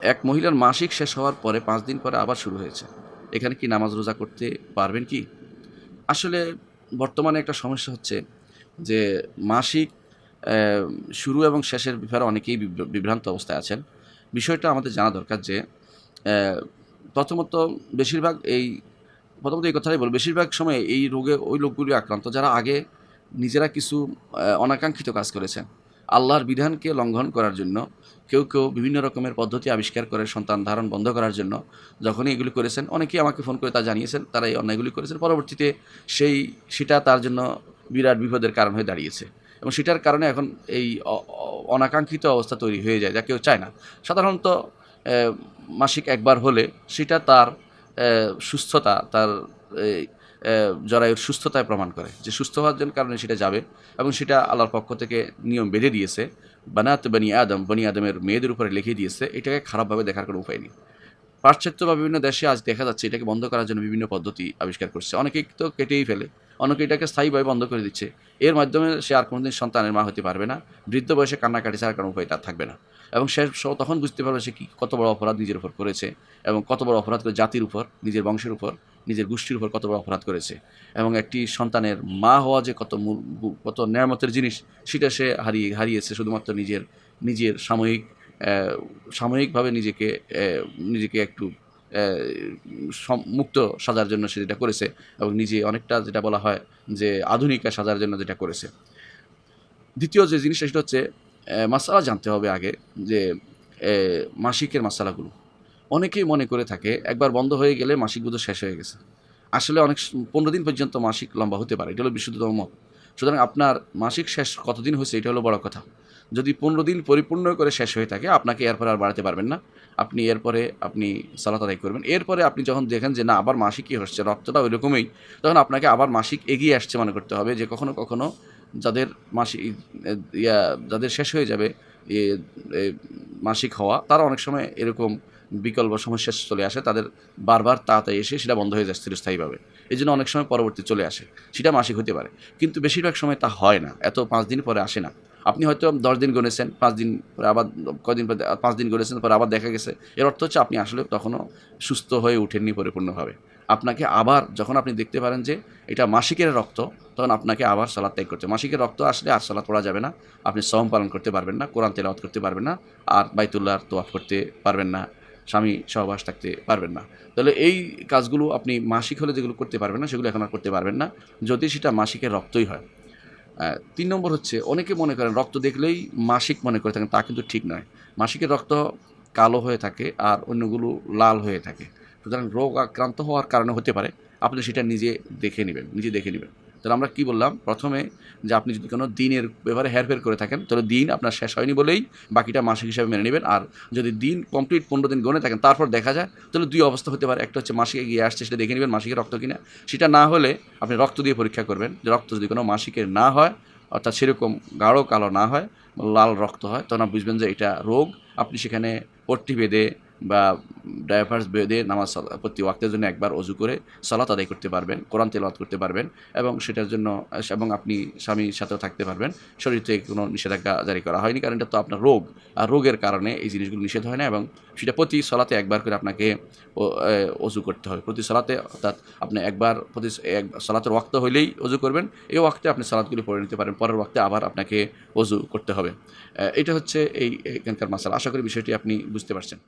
এক মহিলার মাসিক শেষ হওয়ার পরে পাঁচ দিন পরে আবার শুরু হয়েছে। এখানে কি নামাজ রোজা করতে পারবেন কি? আসলে বর্তমানে একটা সমস্যা হচ্ছে যে মাসিক শুরু এবং শেষের ব্যাপারে অনেকেই বিভ্র- বিভ্রান্ত অবস্থায় আছেন। বিষয়টা আমাদের জানা দরকার যে প্রথমত বেশিরভাগ এই, প্রথমত এই কথাটাই বল বেশিরভাগ সময় এই রোগে ওই লোকগুলি আক্রান্ত, যারা আগে নিজেরা কিছু অনাকাঙ্ক্ষিত কাজ করেছেন। আল্লাহর বিধানকে লঙ্ঘন করার জন্য, কেউ কেউ বিভিন্ন রকমের পদ্ধতি আবিষ্কার করে সন্তান ধারণ বন্ধ করার জন্য যখনই এগুলি করেছেন, অনেকেই আমাকে ফোন করে তা জানিয়েছেন, তারা এই অন্যায়গুলি করেছেন। পরবর্তীতে সেই সেটা তার জন্য বিরাট বিপদের কারণ হয়ে দাঁড়িয়েছে এবং সেটার কারণে এখন এই অনাকাঙ্ক্ষিত অবস্থা তৈরি হয়ে যায় যা কেউ চায় না। সাধারণত মাসিক একবার হলে সেটা তার সুস্থতা, তার জরায়ুর সুস্থতায় প্রমাণ করে যে সুস্থ হওয়ার জন্য কারণে সেটা যাবে এবং সেটা আল্লাহর পক্ষ থেকে নিয়ম বেঁধে দিয়েছে। বানাত বনি আদম, বনি আদমের মেয়েদের উপরে লিখে দিয়েছে। এটাকে খারাপভাবে দেখার কোনো উপায় নেই। পাশ্চাত্য বা বিভিন্ন দেশে আজ দেখা যাচ্ছে এটাকে বন্ধ করার জন্য বিভিন্ন পদ্ধতি আবিষ্কার করছে। অনেকেই তো কেটেই ফেলে, অনেকে এটাকে স্থায়ীভাবে বন্ধ করে দিচ্ছে। এর মাধ্যমে সে আর কোনোদিন সন্তানের মা হতে পারবে না, বৃদ্ধ বয়সে কান্নাকাটি ছাড়া কোনো উপায় তার থাকবে না। এবং সে, তখন বুঝতে পারবে সে কি, কত বড় অপরাধ নিজের উপর করেছে এবং কত বড় অপরাধ করে জাতির উপর, নিজের বংশের উপর। নিজের গোষ্ঠীর উপর কত বড় অপরাধ করেছে এবং একটি সন্তানের মা হওয়া যে কত কত নেয়ামতের জিনিস, সেটা সে হারিয়ে, হারিয়েছে শুধুমাত্র নিজের নিজের সাময়িক সাময়িকভাবে নিজেকে নিজেকে একটু মুক্ত সাজার জন্য সে যেটা করেছে এবং নিজে অনেকটা যেটা বলা হয় যে আধুনিকা সাজার জন্য যেটা করেছে। দ্বিতীয় যে জিনিসটা সেটা হচ্ছে মাসালা জানতে হবে আগে যে মাসিকের মাসালাগুলো। অনেকেই মনে করে থাকে, একবার বন্ধ হয়ে গেলে মাসিক বোধ শেষ হয়ে গেছে। আসলে অনেক পনেরো দিন পর্যন্ত মাসিক লম্বা হতে পারে, এটা হলো বিশুদ্ধতম মত। সুতরাং আপনার মাসিক শেষ কতদিন হয়েছে, এটা হলো বড় কথা। যদি পনেরো দিন পরিপূর্ণ করে শেষ হয়ে থাকে, আপনাকে এরপরে আর বাড়াতে পারবেন না। আপনি এরপরে আপনি সালাত আদায় করবেন। এরপরে আপনি যখন দেখেন যে না, আবার মাসিকই হচ্ছে, রক্তটা ওই রকমই তখন আপনাকে আবার মাসিক এগিয়ে আসছে মনে করতে হবে যে কখনো কখনো যাদের মাসিক, ইয়া, যাদের শেষ হয়ে যাবে মাসিক হওয়া, তারা অনেক সময় এরকম বিকল্প সমস্যা চলে আসে, তাদের বারবার তাড়াতাড়ি এসে সেটা বন্ধ হয়ে যায় স্থিরস্থায়ীভাবে এই জন্য অনেক সময় পরবর্তী চলে আসে। সেটা মাসিক হতে পারে। কিন্তু বেশিরভাগ সময় তা হয় না। এত পাঁচ দিন পরে আসে না। আপনি হয়তো দশ দিন গণেছেন পাঁচ দিন পরে আবার কদিন পরে পাঁচ দিন গণেছেন পরে আবার দেখা গেছে। এর অর্থ হচ্ছে আপনি আসলে তখনও সুস্থ হয়ে উঠেননি পরিপূর্ণভাবে। আপনাকে আবার যখন আপনি দেখতে পারেন যে এটা মাসিকের রক্ত, তখন আপনাকে আবার সালাদ ত্যাগ করতে মাসিকের রক্ত আসলে আর সালাদ পড়া যাবে না। আপনি সম পালন করতে পারবেন না, কোরআন তেলাওয়াত করতে পারবেন না, আর বাইতুল্লাহর তোয়াফ করতে পারবেন না। স্বামী সহবাস থাকতে পারবেন না। তাহলে এই কাজগুলো আপনি মাসিক হলে যেগুলো করতে পারবেন না, সেগুলো এখন আর করতে পারবেন না, যদি সেটা মাসিকের রক্তই হয়। তিন নম্বর হচ্ছে, অনেকে মনে করেন রক্ত দেখলেই মাসিক মনে করে থাকেন, তা কিন্তু ঠিক নয়। মাসিকের রক্ত কালো হয়ে থাকে আর অন্যগুলো লাল হয়ে থাকে। সুতরাং রোগ আক্রান্ত হওয়ার কারণে হতে পারে। আপনি সেটা নিজে দেখে নেবেন, নিজে দেখে নেবেন। তাহলে আমরা কি বললাম? প্রথমে যে আপনি যদি কোনো দিনের ব্যাপারে হেরফের করে থাকেন, তাহলে দিন আপনার শেষ হয়নি বলেই বাকিটা মাসিক হিসাবে মেনে নেবেন। আর যদি দিন কমপ্লিট পনেরো দিন গণে থাকেন, তারপর দেখা যায়, তাহলে দুই অবস্থা হতে পারে। একটা হচ্ছে মাসিকে গিয়ে আসছে, সেটা দেখে নেবেন মাসিকের রক্ত কিনা। সেটা না হলে আপনি রক্ত দিয়ে পরীক্ষা করবেন। যে রক্ত যদি কোনো মাসিকের না হয়, অর্থাৎ সেরকম গাঢ় কালো না হয়, লাল রক্ত হয়, তখন বুঝবেন যে এটা রোগ। আপনি সেখানে পট্টি বেঁধে বা ড্রাইভার্স বেঁধে নামাজ প্রতি ওয়াক্তের জন্য একবার অজু করে সালাত আদায় করতে পারবেন, কোরআন তেলাওয়াত করতে পারবেন এবং সেটার জন্য, এবং আপনি স্বামীর সাথেও থাকতে পারবেন। শরীর থেকে কোনো নিষেধাজ্ঞা জারি করা হয়নি, কারণ এটা তো আপনার রোগ। আর রোগের কারণে এই জিনিসগুলো নিষেধ হয় না এবং সেটা প্রতি সলাতে একবার করে আপনাকে অজু করতে হবে প্রতি সলাতে অর্থাৎ আপনি একবার প্রতি এক সলাতের ওয়াক্ত হইলেই অজু করবেন। এই ওয়াক্তে আপনি সালাদগুলি পড়ে নিতে পারেন, পরের ওয়াক্তে আবার আপনাকে অজু করতে হবে। এটা হচ্ছে এই এখানকার মাসালা। আশা করি বিষয়টি আপনি বুঝতে পারছেন।